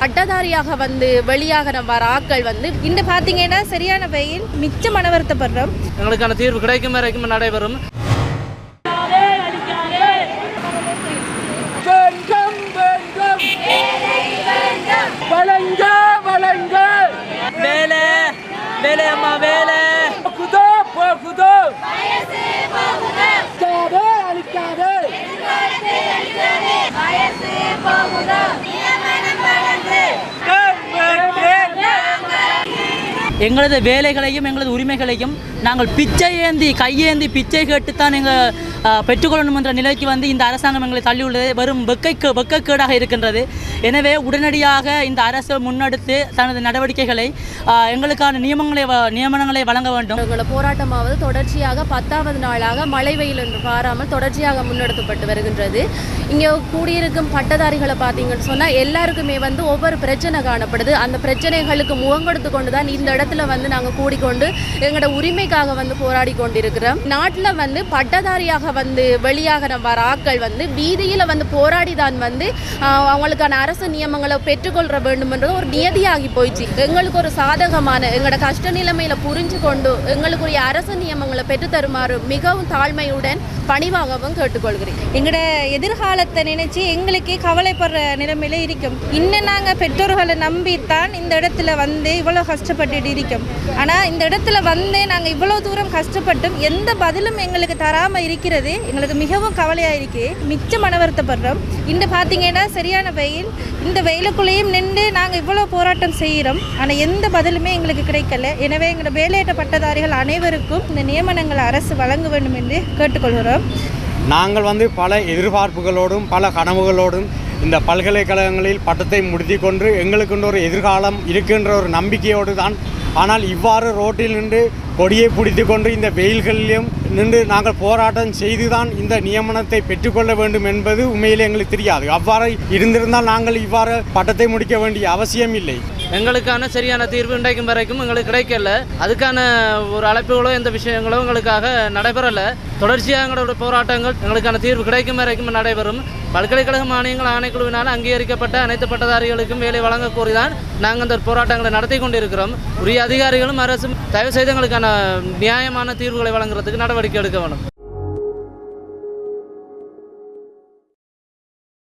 பட்டதாரியாக வந்து வெளியாக வர ஆட்கள் வந்து இந்த பார்த்தீங்கன்னா சரியான வெயில் மிச்சம் மனவருத்தப்படுறோம் எங்களுக்கான தீர்வு கிடைக்கும் வரைக்கும் நடைபெறும். வேலை வேலை அம்மா வேலை. எங்களது வேலைகளையும் எங்களது உரிமைகளையும் நாங்கள் பிச்சை ஏந்தி கையேந்தி பிச்சை கேட்டுத்தான் எங்கள் பெற்றுக்கொள்ளணும் என்ற நிலைக்கு வந்து இந்த அரசாங்கம் எங்களை தள்ளியுள்ளது. வெறும் வெக்கை வெக்கக்கேடாக இருக்கின்றது. எனவே உடனடியாக இந்த அரசு முன்னெடுத்து தனது நடவடிக்கைகளை எங்களுக்கான நியமங்களை வ- நியமனங்களை வழங்க வேண்டும். எங்களோட போராட்டமாவது தொடர்ச்சியாக பத்தாவது நாளாக மழை வெயில் என்று பாராமல் தொடர்ச்சியாக முன்னெடுக்கப்பட்டு வருகின்றது. இங்கே கூடியிருக்கும் பட்டதாரிகளை பார்த்தீங்கன்னு சொன்னால் எல்லாருக்குமே வந்து ஒவ்வொரு பிரச்சனை காணப்படுது. அந்த பிரச்சனைகளுக்கு முகம் கொடுத்து கொண்டு தான் இந்த இடத்துல வந்து நாங்கள் கூடிக்கொண்டு எங்களோட உரிமைக்காக வந்து போராடி கொண்டிருக்கிறோம். நாட்டில் வந்து பட்டதாரியாக வந்து வெளியாக வர ஆட்கள் வந்து வீதியில் வந்து போராடி தான் வந்து அவங்களுக்கான அரசு நியமங்களை பெற்றுக்கொள்ள வேண்டும்ன்றது ஒரு நியதியாகி போயிடுச்சு. எங்களுக்கு ஒரு சாதகமான எங்களோட கஷ்ட நிலைமையில புரிஞ்சு கொண்டு எங்களுக்குரிய அரசு நியமங்களை பெற்றுத்தருமாறு மிகவும் தாழ்மையுடன் பணிவாகவும் கேட்டுக்கொள்கிறேன். எங்களோட எதிர்காலத்தை நினைச்சு எங்களுக்கே கவலைப்படுற நிலைமையில இருக்கும். இன்னும் நாங்கள் பெற்றோர்களை நம்பித்தான் இந்த இடத்துல வந்து இவ்வளோ கஷ்டப்பட்டு இருக்கோம் ஆனால் இந்த இடத்துல வந்து நாங்கள் இவ்வளோ தூரம் கஷ்டப்பட்டும் எந்த பதிலும் எங்களுக்கு தராமல் இருக்கிறது எங்களுக்கு மிகவும் கவலையாக இருக்கு. மிச்ச மனவருத்தப்படுறோம் இன்று பார்த்தீங்கன்னா சரியான வெயில் இந்த வெயிலுக்குள்ளேயும் நின்று நாங்கள் இவ்வளோ போராட்டம் செய்கிறோம். ஆனால் எந்த பதிலுமே எங்களுக்கு கிடைக்கல. எனவே எங்களோட வேலையிட்ட பட்டதாரிகள் அனைவருக்கும் இந்த நியமனங்களை அரசு வழங்க வேண்டும் என்று கேட்டுக்கொள்கிறோம். நாங்கள் வந்து பல எதிர்பார்ப்புகளோடும் பல கனவுகளோடும் இந்த பல்கலைக்கழகங்களில் பட்டத்தை முடித்து கொண்டு எங்களுக்குன்ற ஒரு எதிர்காலம் இருக்கின்ற ஒரு நம்பிக்கையோடு தான் ஆனால் இவ்வாறு ரோட்டில் நின்று கொடியை பிடித்து கொண்டு இந்த வெயில்களிலும் நின்று நாங்கள் போராட்டம் செய்து தான் இந்த நியமனத்தை பெற்றுக்கொள்ள வேண்டும் என்பது உண்மையிலே எங்களுக்கு தெரியாது. அவ்வாறு இருந்திருந்தால் நாங்கள் இவ்வாறு பட்டத்தை முடிக்க வேண்டிய அவசியம் இல்லை எங்களுக்கான சரியான தீர்வு இன்றைக்கும் வரைக்கும் எங்களுக்கு கிடைக்கல. அதுக்கான ஒரு அழைப்புகளோ எந்த விஷயங்களோ எங்களுக்காக நடைபெறலை. தொடர்ச்சியாக எங்களோட போராட்டங்கள் எங்களுக்கான தீர்வு கிடைக்கும் வரைக்கும் நடைபெறும். பல்கலைக்கழக மானியங்கள் ஆணைக்குழுவினால் அங்கீகரிக்கப்பட்ட அனைத்து பட்டதாரிகளுக்கும் வேலை வழங்க கோரிதான் நாங்கள் இந்த போராட்டங்களை நடத்தி கொண்டிருக்கிறோம். உரிய அதிகாரிகளும் அரசும் தயவு செய்து எங்களுக்கான நியாயமான தீர்வுகளை வழங்குறதுக்கு நடவடிக்கை எடுக்க வேண்டும்